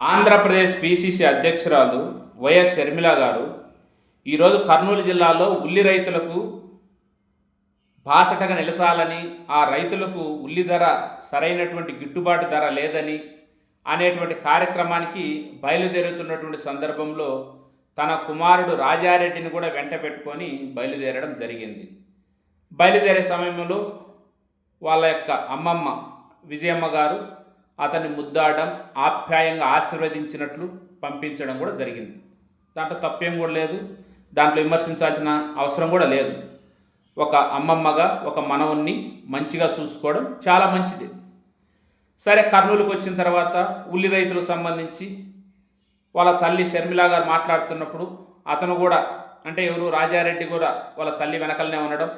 Andhra Pradesh PCC అధ్యక్షురాలు YS Sharmila గారు ఈరోజు కర్నూలు జిల్లాలో ఉల్లి రైతులకు బాసటగా నిలసాలని ఆ రైతులకు ఉల్లి ధర సరైనటువంటి గిట్టుబాటు ధర లేదని అనేటువంటి కార్యక్రమానికి బయలుదేరుతున్నటువంటి సందర్భంలో తన కుమారుడు రాజారెడ్డిని కూడా వెంట పెట్టుకొని బయలుదేరడం జరిగింది. బయలుదేరే సమయంలో వాళ్ళ యొక్క అమ్మమ్మ విజయమ్మ గారు అతన్ని ముద్దాడడం ఆప్యాయంగా ఆశీర్వదించినట్లు పంపించడం కూడా జరిగింది. దాంట్లో తప్పేం కూడా లేదు. దాంట్లో విమర్శించాల్సిన అవసరం కూడా లేదు. ఒక అమ్మమ్మగా ఒక మనవుణ్ణి మంచిగా చూసుకోవడం చాలా మంచిది. సరే కర్నూలుకు వచ్చిన తర్వాత ఉల్లి రైతులకు సంబంధించి వాళ్ళ తల్లి షర్మిలా గారు మాట్లాడుతున్నప్పుడు అతను కూడా అంటే ఎవరు? రాజారెడ్డి కూడా వాళ్ళ తల్లి వెనకలనే ఉండడం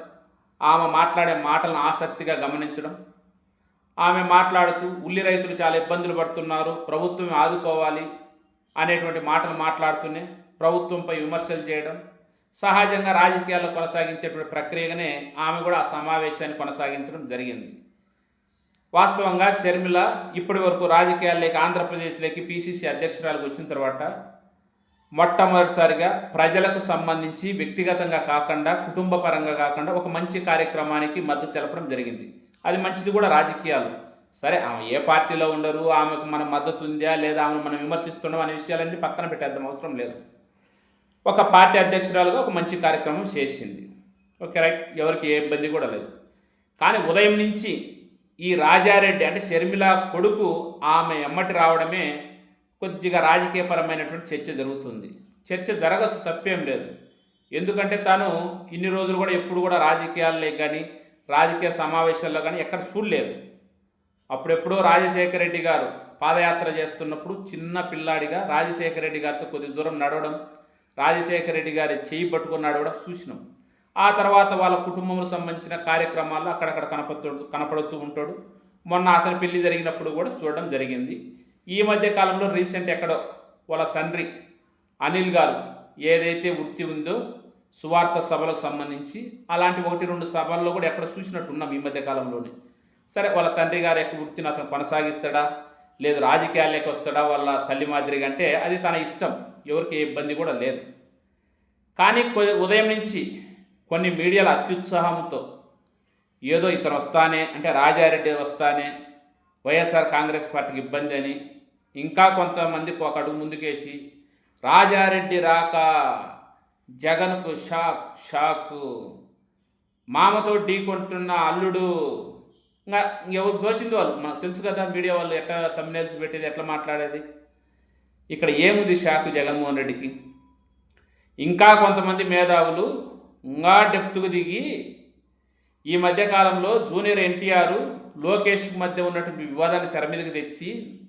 ఆమె మాట్లాడే మాటలను ఆసక్తిగా గమనించడం ఆమె మాట్లాడుతూ ఉల్లి రైతులు చాలా ఇబ్బందులు పడుతున్నారు ప్రభుత్వం ఆదుకోవాలి అనేటువంటి మాటలు మాట్లాడుతూనే ప్రభుత్వంపై విమర్శలు చేయడం సహజంగా రాజకీయాల్లో కొనసాగించేటువంటి ప్రక్రియగానే ఆమె కూడా ఆ సమావేశాన్ని కొనసాగించడం జరిగింది. వాస్తవంగా షర్మిల ఇప్పటి వరకు రాజకీయాల్లోకి ఆంధ్రప్రదేశ్లోకి పీసీసీ అధ్యక్షురాలకు వచ్చిన తర్వాత మొట్టమొదటిసారిగా ప్రజలకు సంబంధించి వ్యక్తిగతంగా కాకుండా కుటుంబ పరంగా కాకుండా ఒక మంచి కార్యక్రమానికి మద్దతు తెలపడం జరిగింది. అది మంచిది కూడా రాజకీయాలు. సరే ఆమె ఏ పార్టీలో ఉండరు ఆమెకు మన మద్దతు ఉందా లేదా ఆమెను మనం విమర్శిస్తున్నాం అనే విషయాలన్నీ పక్కన పెట్టేద్దాం అవసరం లేదు. ఒక పార్టీ అధ్యక్షురాలుగా ఒక మంచి కార్యక్రమం చేసింది. Okay right? ఎవరికి ఏ ఇబ్బంది కూడా లేదు. కానీ ఉదయం నుంచి ఈ రాజారెడ్డి అంటే షర్మిల కొడుకు ఆమె ఎమ్మటి రావడమే కొద్దిగా రాజకీయపరమైనటువంటి చర్చ జరుగుతుంది. చర్చ జరగచ్చు తప్పేం లేదు. ఎందుకంటే తను ఇన్ని రోజులు కూడా ఎప్పుడు కూడా రాజకీయాల్లో కానీ రాజకీయ సమావేశాల్లో కానీ ఎక్కడ చూడలేదు. అప్పుడెప్పుడో రాజశేఖర రెడ్డి గారు పాదయాత్ర చేస్తున్నప్పుడు చిన్న పిల్లాడిగా రాజశేఖర రెడ్డి గారితో కొద్ది దూరం నడవడం రాజశేఖర రెడ్డి గారి చేయి పట్టుకుని నడవడం చూసినాం. ఆ తర్వాత వాళ్ళ కుటుంబంలో సంబంధించిన కార్యక్రమాల్లో అక్కడక్కడ కనపడుతూ కనపడుతూ ఉంటాడు. మొన్న అతని పెళ్ళి జరిగినప్పుడు కూడా చూడడం జరిగింది. ఈ మధ్య కాలంలో రీసెంట్ ఎక్కడో వాళ్ళ తండ్రి అనిల్ గారు ఏదైతే వృత్తి ఉందో సువార్త సభలకు సంబంధించి అలాంటి ఒకటి రెండు సభల్లో కూడా ఎక్కడ చూసినట్టున్నాం ఈ మధ్యకాలంలోనే సరే వాళ్ళ తండ్రి గారి యొక్క వృత్తిని అతను కొనసాగిస్తాడా? లేదు రాజకీయాల్లోకి వస్తాడా? వాళ్ళ తల్లి మాదిరిగా అంటే అది తన ఇష్టం. ఎవరికి ఏ ఇబ్బంది కూడా లేదు. కానీ ఉదయం నుంచి కొన్ని మీడియాల అత్యుత్సాహంతో ఏదో ఇతను వస్తానే అంటే రాజారెడ్డి వస్తానే వైఎస్ఆర్ కాంగ్రెస్ పార్టీకి ఇబ్బంది అని ఇంకా కొంతమందికి ఒక అడుగు ముందుకేసి రాజారెడ్డి రాక జగన్కు షాక్ షాకు. మామతో ఢీకొంటున్న అల్లుడు. ఇంకా ఎవరు తోచింది వాళ్ళు? మనకు తెలుసు కదా మీడియా వాళ్ళు ఎట్లా తమ్మినేల్స్ పెట్టేది ఎట్లా మాట్లాడేది. ఇక్కడ ఏముంది షాకు జగన్మోహన్ రెడ్డికి? ఇంకా కొంతమంది మేధావులు ఇంకా డెప్త్కు దిగి ఈ మధ్యకాలంలో జూనియర్ ఎన్టీఆర్ లోకేష్ మధ్య ఉన్నటువంటి వివాదాన్ని తెర మీదకి తెచ్చి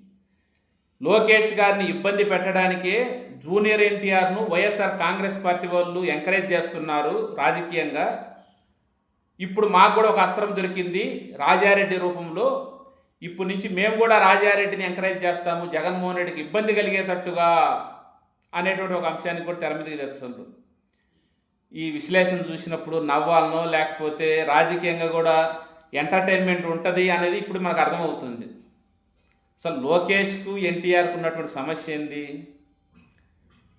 లోకేష్ గారిని ఇబ్బంది పెట్టడానికే జూనియర్ ఎన్టీఆర్ను వైఎస్ఆర్ కాంగ్రెస్ పార్టీ వాళ్ళు ఎంకరేజ్ చేస్తున్నారు రాజకీయంగా. ఇప్పుడు మాకు కూడా ఒక అస్త్రం దొరికింది రాజారెడ్డి రూపంలో. ఇప్పటి నుంచి మేము కూడా రాజారెడ్డిని ఎంకరేజ్ చేస్తాము జగన్మోహన్ రెడ్డికి ఇబ్బంది కలిగేటట్టుగా అనేటువంటి ఒక అంశాన్ని కూడా తెర మీదకి తెచ్చుండ్రు ఈ విశ్లేషణ చూసినప్పుడు నవ్వాలనో లేకపోతే రాజకీయంగా కూడా ఎంటర్టైన్మెంట్ ఉంటుంది అనేది ఇప్పుడు మనకు అర్థమవుతుంది. అసలు లోకేష్కు ఎన్టీఆర్కు ఉన్నటువంటి సమస్య ఏంది?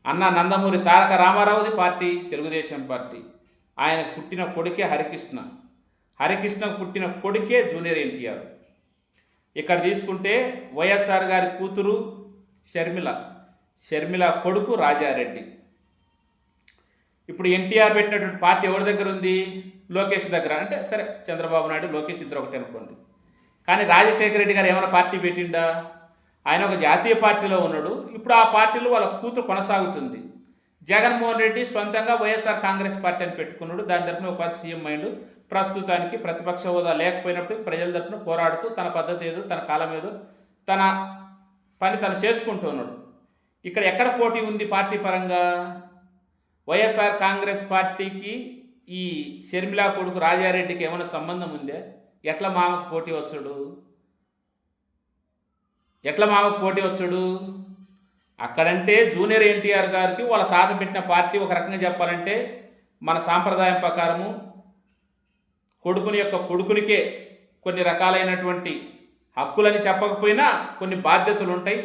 అన్న నందమూరి తారక రామారావుది పార్టీ తెలుగుదేశం పార్టీ. ఆయన పుట్టిన కొడుకే హరికృష్ణ. హరికృష్ణకు పుట్టిన కొడుకే జూనియర్ ఎన్టీఆర్. ఇక్కడ తీసుకుంటే వైఎస్ఆర్ గారి కూతురు షర్మిల షర్మిల కొడుకు రాజారెడ్డి. ఇప్పుడు ఎన్టీఆర్ పెట్టినటువంటి పార్టీ ఎవరి దగ్గర ఉంది? లోకేష్ దగ్గర. అంటే సరే చంద్రబాబు నాయుడు లోకేష్ ఇద్దరు ఒకటి అనుకోండి. కానీ రాజశేఖర రెడ్డి గారు ఏమైనా పార్టీ పెట్టిండా? ఆయన ఒక జాతీయ పార్టీలో ఉన్నాడు. ఇప్పుడు ఆ పార్టీలో వాళ్ళ కూతురు కొనసాగుతుంది. జగన్మోహన్ రెడ్డి సొంతంగా వైఎస్ఆర్ కాంగ్రెస్ పార్టీ అని పెట్టుకున్నాడు. దాని తరఫున ఒక సీఎం అయిండు. ప్రస్తుతానికి ప్రతిపక్ష హోదా లేకపోయినప్పుడు ప్రజల తరఫున పోరాడుతూ తన పద్ధతి ఏదో తన కాలం ఏదో తన పని తను చేసుకుంటూ ఉన్నాడు. ఇక్కడ ఎక్కడ పోటీ ఉంది పార్టీ పరంగా? వైఎస్ఆర్ కాంగ్రెస్ పార్టీకి ఈ షర్మిలా కొడుకు రాజారెడ్డికి ఏమైనా సంబంధం ఉందే? ఎట్లా మామకు పోటీ వచ్చాడు? ఎట్లా మామకు పోటీ వచ్చాడు? అక్కడంటే జూనియర్ ఎన్టీఆర్ గారికి వాళ్ళ తాత పెట్టిన పార్టీ ఒక రకంగా చెప్పాలంటే మన సాంప్రదాయం ప్రకారము కొడుకుని యొక్క కొడుకునికే కొన్ని రకాలైనటువంటి హక్కులని చెప్పకపోయినా కొన్ని బాధ్యతలు ఉంటాయి.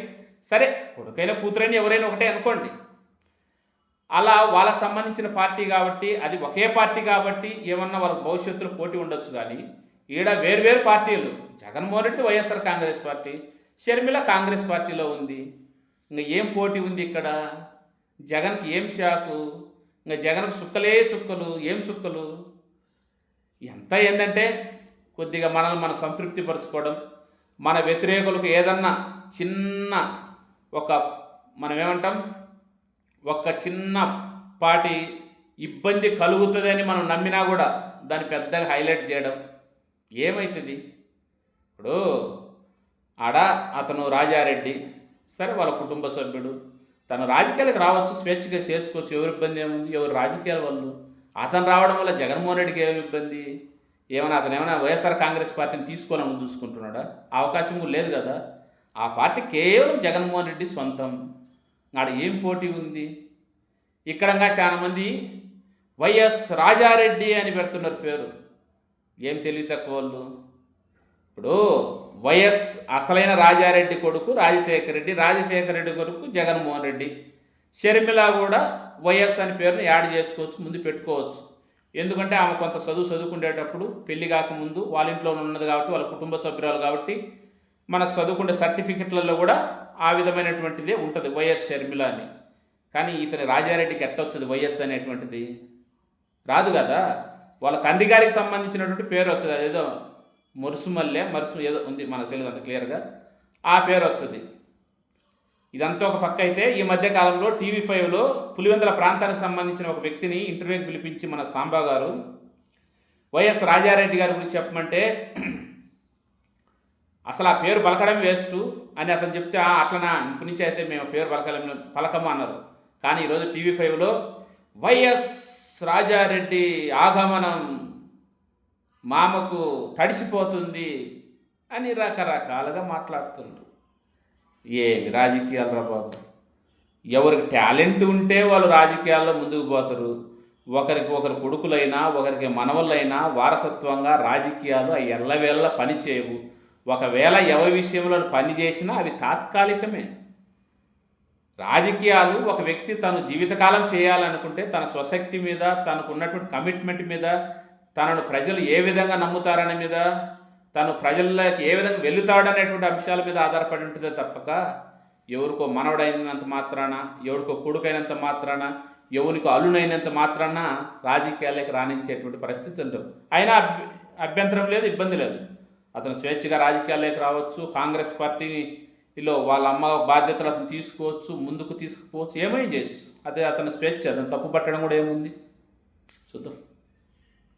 సరే కొడుకైనా కూతురైనా ఎవరైనా ఒకటే అనుకోండి. అలా వాళ్ళకి సంబంధించిన పార్టీ కాబట్టి అది ఒకే పార్టీ కాబట్టి ఏమన్నా వాళ్ళ భవిష్యత్తులో పోటీ ఉండొచ్చు కానీ ఈడ వేర్వేరు పార్టీలు Jaganmohan Reddy YSR congress party Sharmila congress పార్టీలో ఉంది. ఇంకా ఏం పోటీ ఉంది ఇక్కడ? జగన్కి ఏం షాకు? ఇంకా జగన్కి సుక్కలే సుక్కలు ఏం సుక్కలు? ఎంత ఏంటంటే కొద్దిగా మనల్ని మనం సంతృప్తి పరచుకోవడం మన వ్యతిరేకులకు ఏదన్నా చిన్న ఒక మనం ఏమంటాం ఒక చిన్న పాటి ఇబ్బంది కలుగుతుందని మనం నమ్మినా కూడా దాన్ని పెద్దగా హైలైట్ చేయడం. ఏమవుతుంది ఇప్పుడు ఆడ అతను రాజారెడ్డి సరే వాళ్ళ కుటుంబ సభ్యుడు తను రాజకీయాలకు రావచ్చు స్వేచ్ఛగా చేసుకోవచ్చు ఎవరి ఇబ్బంది ఏముంది? ఎవరు రాజకీయాల వాళ్ళు? అతను రావడం వల్ల జగన్మోహన్ రెడ్డికి ఏమి ఇబ్బంది? ఏమైనా అతను ఏమైనా వైఎస్ఆర్ కాంగ్రెస్ పార్టీని తీసుకోవాలని చూసుకుంటున్నాడా? అవకాశం కూడా లేదు కదా. ఆ పార్టీ కేవలం జగన్మోహన్ రెడ్డి సొంతం. ఆడ ఏం పోటీ ఉంది? ఇక్కడంగా చాలామంది వైఎస్ రాజారెడ్డి అని పెడుతున్నారు పేరు. ఏం తెలివి తక్కువ వాళ్ళు? ఇప్పుడు వైఎస్ అసలైన రాజారెడ్డి కొడుకు రాజశేఖర రెడ్డి రాజశేఖర రెడ్డి కొడుకు జగన్మోహన్ రెడ్డి. షర్మిల కూడా వైఎస్ అనే పేరును యాడ్ చేసుకోవచ్చు ముందు పెట్టుకోవచ్చు. ఎందుకంటే ఆమె కొంత చదువు చదువుకునేటప్పుడు పెళ్ళి కాకముందు వాళ్ళ ఇంట్లో ఉన్నది కాబట్టి వాళ్ళ కుటుంబ సభ్యురాలు కాబట్టి మనకు చదువుకునే సర్టిఫికెట్లలో కూడా ఆ విధమైనటువంటిదే ఉంటుంది వైఎస్ షర్మిల అని. కానీ ఇతని రాజారెడ్డికి ఎట్టొచ్చది వైఎస్ అనేటువంటిది? రాదు కదా? వాళ్ళ తండ్రి గారికి సంబంధించినటువంటి పేరు వచ్చేది. అదేదో మురుసుమల్లె మరుసు ఏదో ఉంది మనకు తెలియదు అంత క్లియర్గా. ఆ పేరు వచ్చేది. ఇదంతా ఒక పక్క అయితే ఈ మధ్య కాలంలో టీవీ ఫైవ్లో పులివెందుల ప్రాంతానికి సంబంధించిన ఒక వ్యక్తిని ఇంటర్వ్యూకి పిలిపించి మన సాంబా గారు వైఎస్ రాజారెడ్డి గారి గురించి చెప్పమంటే అసలు ఆ పేరు పలకడం వేస్ట్ అని అతను చెప్తే అట్లనా ఇప్పటి నుంచి అయితే మేము పేరు పలకలం పలకము అన్నారు. కానీ ఈరోజు టీవీ ఫైవ్లో వైఎస్ రాజారెడ్డి ఆగమనం మామకు తడిసిపోతుంది అని రకరకాలుగా మాట్లాడుతుండ్రు. ఏమి రాజకీయాలు రా బాబు? ఎవరికి టాలెంట్ ఉంటే వాళ్ళు రాజకీయాల్లో ముందుకు పోతారు. ఒకరికి ఒకరి కొడుకులైనా ఒకరికి మనవళ్ళైనా వారసత్వంగా రాజకీయాలు అవి ఎల్లవేళ్ళ పని చేయవు ఒకవేళ ఎవరి విషయంలో పని చేసినా అవి తాత్కాలికమే. రాజకీయాలు ఒక వ్యక్తి తను జీవితకాలం చేయాలనుకుంటే తన స్వశక్తి మీద తనకు ఉన్నటువంటి కమిట్మెంట్ మీద తనను ప్రజలు ఏ విధంగా నమ్ముతారనే మీద తను ప్రజల్లోకి ఏ విధంగా వెళుతాడనేటువంటి అంశాల మీద ఆధారపడి ఉంటుందే తప్పక. ఎవరికో మనవడైనంత మాత్రాన ఎవరికో కొడుకైనంత మాత్రాన ఎవరికో అల్లునైనంత మాత్రాన రాజకీయాలకు రాణించేటువంటి పరిస్థితి ఉండదు. అయినా అభ్య అభ్యంతరం లేదు ఇబ్బంది లేదు. అతను స్వేచ్ఛగా రాజకీయాల్లోకి రావచ్చు కాంగ్రెస్ ఇలా వాళ్ళ అమ్మ బాధ్యతలు అతను తీసుకోవచ్చు ముందుకు తీసుకుపోవచ్చు ఏమైనా చేయొచ్చు. అదే అతని స్వేచ్ఛ అతను తప్పు పట్టడం కూడా ఏముంది? చూద్దాం.